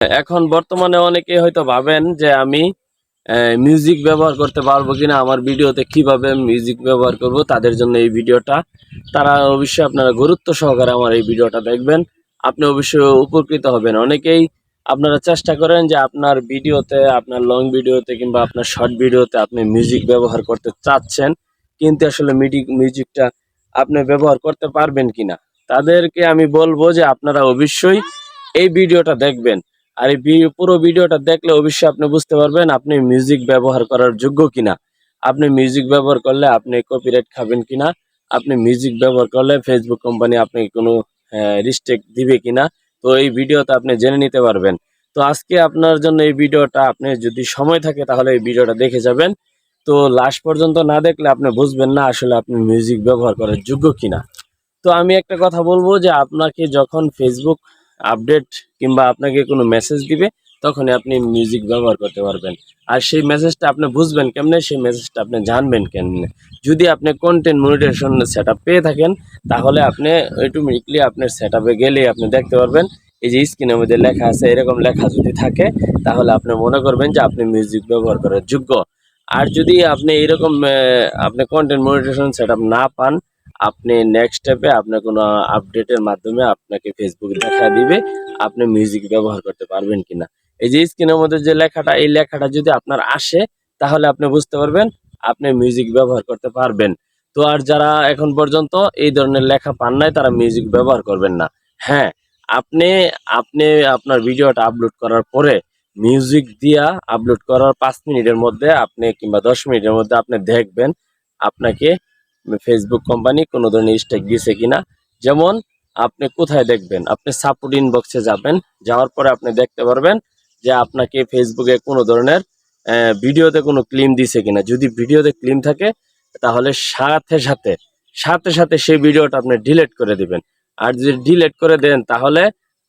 এখন বর্তমানে অনেকে হয়তো ভাবেন যে আমি মিউজিক ব্যবহার করতে পারব কিনা, আমার ভিডিওতে কীভাবে মিউজিক ব্যবহার করব, তাদের জন্য এই ভিডিওটা। তারা অবশ্যই আপনারা গুরুত্ব সহকারে আমার এই ভিডিওটা দেখবেন। আপনি অবশ্যই উপকৃত হবেন। অনেকেই আপনারা চেষ্টা করেন যে আপনার ভিডিওতে, আপনার লং ভিডিওতে কিংবা আপনার শর্ট ভিডিওতে আপনি মিউজিক ব্যবহার করতে চাচ্ছেন, কিন্তু আসলে মিউজিক মিউজিকটা আপনি ব্যবহার করতে পারবেন কিনা? তাদেরকে আমি বলব যে আপনারা অবশ্যই এই ভিডিওটা দেখবেন। আর এই পুরো ভিডিওটা দেখলে অবশ্যই আপনি বুঝতে পারবেন আপনি মিউজিক ব্যবহার করার যোগ্য কিনা। আপনি মিউজিক ব্যবহার করলে আপনি কপিরাইট খাবেন কিনা। আপনি মিউজিক ব্যবহার করলে ফেসবুক কোম্পানি আপনি কোনো রিস্ট্রিক্ট দিবে কিনা। তো এই ভিডিওতে আপনি জেনে নিতে পারবেন। তো আজকে আপনার জন্য এই ভিডিওটা, আপনি যদি সময় থাকে তাহলে এই ভিডিওটা দেখে যাবেন। তো লাস্ট পর্যন্ত না দেখলে আপনি বুঝবেন না আসলে আপনি মিউজিক ব্যবহার করার যোগ্য কিনা। তো আমি একটা কথা বলব যে আপনাকে যখন ফেসবুক আপডেট কিংবা আপনাকে কোনো মেসেজ দিবে, তখনই আপনি মিউজিক ব্যবহার করতে পারবেন। আর সেই মেসেজটা আপনি বুঝবেন কেমনে, সেই মেসেজটা আপনি জানবেন কেমনে। যদি আপনি কন্টেন্ট মনিটেশন সেট পেয়ে থাকেন, তাহলে আপনি অটোমেটিকলি আপনার সেট আপে গেলেই আপনি দেখতে পারবেন। এই যে স্ক্রিনের মধ্যে লেখা আছে, এরকম লেখা যদি থাকে, তাহলে আপনি মনে করবেন যে আপনি মিউজিক ব্যবহার করার যোগ্য। আর যদি আপনি এরকম আপনি কন্টেন্ট মনিটেশন সেট না পান আপনি নেক্সট স্টেপে আপনার কোনো আপডেটের মাধ্যমে আপনাকে ফেসবুক দেখা দিবে, আপনি মিউজিক ব্যবহার করতে পারবেন কিনা। এই যে স্ক্রিনের মধ্যে যে লেখাটা, এই লেখাটা যদি আপনার আসে, তাহলে আপনি বুঝতে পারবেন, আপনি মিউজিক ব্যবহার করতে পারবেন। তো আর যারা এখন পর্যন্ত এই ধরনের লেখা পান নাই, তারা মিউজিক ব্যবহার করবেন না। হ্যাঁ আপনি আপনি আপনার ভিডিওটা আপলোড করার পরে মিউজিক দিয়া আপলোড করার পাঁচ মিনিটের মধ্যে আপনি কিংবা দশ মিনিটের মধ্যে আপনি দেখবেন, আপনাকে ফেসবুক কোম্পানি কোনো ধরনের স্টেক দিয়েছে কিনা। যেমন, আপনি কোথায় দেখবেন? আপনি সাপোর্ট ইনবক্সে যাবেন, যাওয়ার পরে আপনি দেখতে পারবেন যে আপনাকে ফেসবুকে কোনো ধরনের ভিডিওতে কোনো ক্লিম দিছে কিনা। যদি ভিডিওতে ক্লিম থাকে, তাহলে সাথে সাথে সাথে সাথে সেই ভিডিওটা আপনি ডিলেট করে দিবেন। আর যদি ডিলেট করে দেন, তাহলে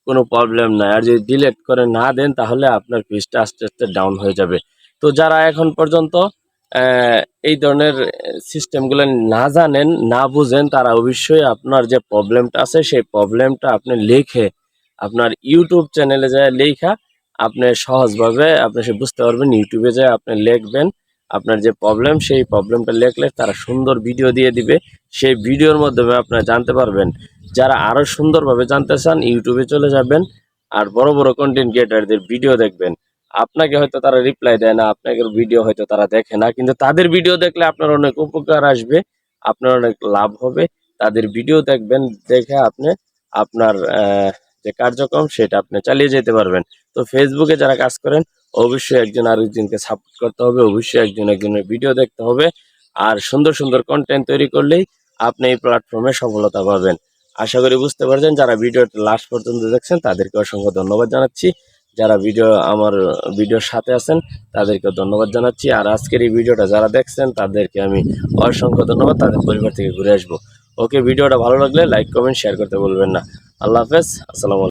কোনো প্রবলেম নাই। আর যদি ডিলেট করে না দেন, তাহলে আপনার পেজটা আস্তে আস্তে ডাউন হয়ে যাবে। তো যারা এখন পর্যন্ত এই ধরনের সিস্টেমগুলো না জানেন, না বুঝেন, তারা অবশ্যই আপনার যে প্রবলেমটা আছে, সেই প্রবলেমটা আপনি লিখে আপনার ইউটিউব চ্যানেলে যায় লেখা আপনি সহজভাবে আপনি সে বুঝতে পারবেন ইউটিউবে যায় আপনি লিখবেন, আপনার যে প্রবলেম সেই প্রবলেমটা লিখলে তারা সুন্দর ভিডিও দিয়ে দিবে, সেই ভিডিওর মাধ্যমে আপনারা জানতে পারবেন। যারা আরও সুন্দরভাবে জানতে চান ইউটিউবে চলে যাবেন, আর বড় বড় কন্টেন্ট ক্রিয়েটারদের ভিডিও দেখবেন। আপনাকে হয়তো তারা রিপ্লাই দেয় না, আপনাকে ভিডিও হয়তো তারা দেখে না, কিন্তু তাদের ভিডিও দেখলে আপনার অনেক উপকার আসবে, আপনার অনেক লাভ হবে। তাদের ভিডিও দেখবেন, দেখে আপনি আপনার যে কার্যক্রম সেটা আপনি চালিয়ে যেতে পারবেন। তো ফেসবুকে যারা কাজ করেন, অবশ্যই একজন আরেকজনকে সাপোর্ট করতে হবে, অবশ্যই একজন একজনের ভিডিও দেখতে হবে। আর সুন্দর সুন্দর কন্টেন্ট তৈরি করলেই আপনি এই প্ল্যাটফর্মে সফলতা পাবেন। আশা করি বুঝতে পারছেন, যারা ভিডিওটা লাস্ট পর্যন্ত দেখছেন, তাদেরকে অসংখ্য ধন্যবাদ জানাচ্ছি। যারা ভিডিও, আমার ভিডিওর সাথে আছেন, তাদেরকে ধন্যবাদ জানাচ্ছি। আর আজকের এই ভিডিওটা যারা দেখছেন, তাদেরকে আমি অসংখ্য ধন্যবাদ। তাদের পরিবার থেকে ঘুরে আসব। ওকে, ভিডিওটা ভালো লাগলে লাইক, কমেন্ট, শেয়ার করতে বলবেন না। আল্লাহ হাফেজ, আসসালামু